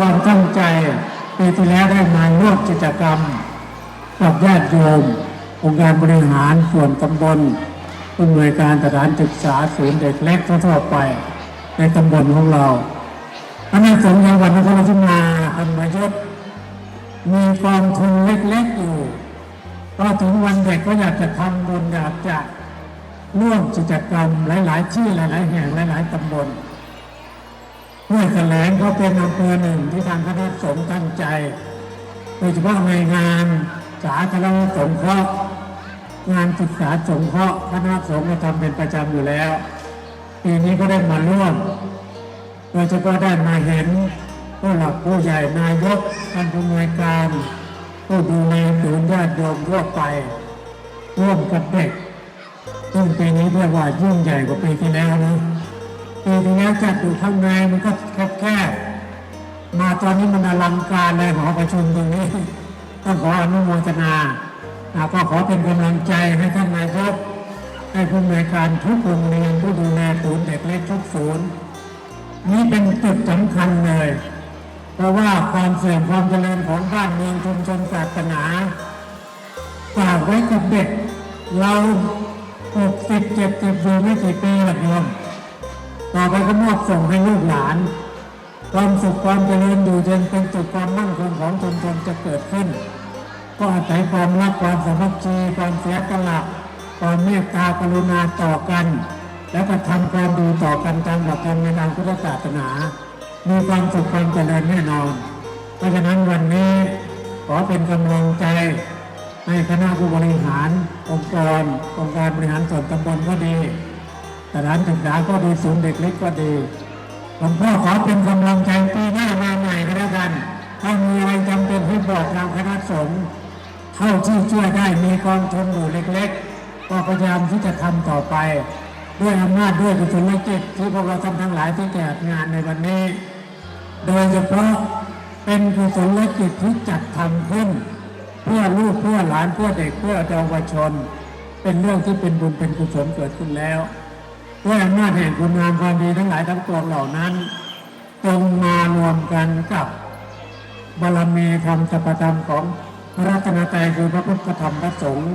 วันตั้งใจได้มาร่วมกิจกรรมกับญาติโยม องค์การบริหารส่วนตำบลผู้อำนวยการสถานศึกษาศูนย์เด็กเล็กทั่วไป ในตำบลของเราคณะสงฆ์จังวัดนครราชมาอันมายศมีกองทุนเล็กๆอยู่ก็ถึงวันเด็กก็อยากจะทำบุญอยากจะร่วมกิจกรรมหลาย ๆ ที่หลาย ๆ แห่งหลาย ๆตำบล ห้วยแถลงก็เป็นอำเภอหนึ่งที่ทางคณะสงฆ์ตั้งใจโดยเฉพาะในงานสาธารณสงเคราะห์งานศึกษาสงเคราะห์คณะสงฆ์ก็ทำเป็นประจำอยู่แล้ว ปีนี้ก็ได้มาร่วมโดยเฉพาะได้มาเห็นผู้หลักผู้ใหญ่นายกท่านผู้อำนวยการผู้ดูแลศูนย์ญาติโยมทั่วไปร่วมกับเด็กซึ่งปีนี้เรียกว่ายิ่งใหญ่กว่าปีที่แล้วนะ ปีที่แล้วจัดอยู่ข้างในมันก็แคบๆมาตอนนี้มันอลังการเลยหอประชุมตรงนี้ ต้องขออนุโมทนาก็ขอเป็นกำลังใจให้ท่านนายกให้ผู้อำนการทุกโรงเรียนผู้ดูแลศูนย์เด็กเล็กทุกศูนย์นี่เป็นจุดสำคัญเลย เพราะว่าความเสื่อมความเจริญของบ้านเมืองชุมชนศาสนาฝากไว้กับเด็กเราหกสิบเจ็ดสิบอยู่ไม่กี่ปีหรอกโยม ต่อไปก็มอบส่งให้ลูกหลาน ความสุขความเจริญอยู่เย็นเป็นสุขความมั่นคงของชุมชนจะเกิดขึ้น ก็อาศัยความรักความสามัคคีความเสียสละความเมตตากรุณาต่อกัน แล้วก็ทำความดีต่อกันตามหลักธรรมในทางพุทธศาสนา มีความสุขความเจริญแน่นอน เพราะฉะนั้นวันนี้ขอเป็นกำลังใจให้คณะผู้บริหาร องค์กรองค์การบริหารส่วนตำบลก็ดี สถานศึกษาก็ดีศูนย์เด็กเล็กก็ดีหลวงพ่อขอเป็นกำลังใจปีหน้ามาใหม่ก็แล้วกันถ้ามีอะไรจำเป็นให้บอกทางคณะสงฆ์เท่าที่ช่วยได้มีกองทุนอยู่เล็กๆ ก็พยายามที่จะทำต่อไป ด้วยอำนาจด้วยกุศลจิตที่พวกเราทำทั้งหลายที่จัดงานในวันนี้ โดยเฉพาะเป็นกุศลจิตที่จัดทำขึ้น เพื่อลูกเพื่อหลานเพื่อเด็กเพื่อเยาวชน เป็นเรื่องที่เป็นบุญเป็นกุศลเกิดขึ้นแล้ว ด้วยอำนาจแห่งคุณงามความดีทั้งหลายทั้งปวงเหล่านั้นจงมารวมกันกับบารมีธรรมสัพพธรรมของพระรัตนตรัยคือพระพุทธธรรมพระสงฆ์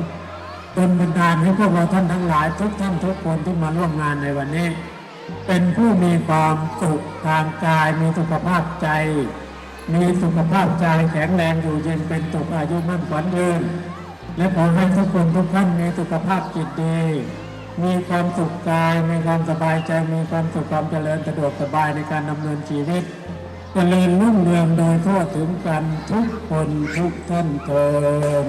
เป็นบันดาลให้พวกเราท่านทั้งหลาย ทุกท่านทุกคนที่มาร่วมงานในวันนี้ เป็นผู้มีความสุขทางกาย มีสุขภาพใจ มีสุขภาพใจแข็งแรงอยู่เย็นเป็นสุขอายุมั่นขวัญยืนและขอให้ทุกคนทุกท่านมีสุขภาพจิตดี มีความสุขกาย มีความสบายใจ มีความสุขความเจริญสะดวกสบายในการดำเนินชีวิตเจริญรุ่งเรืองโดยทั่วถึงกันทุกคนทุกท่านเทิน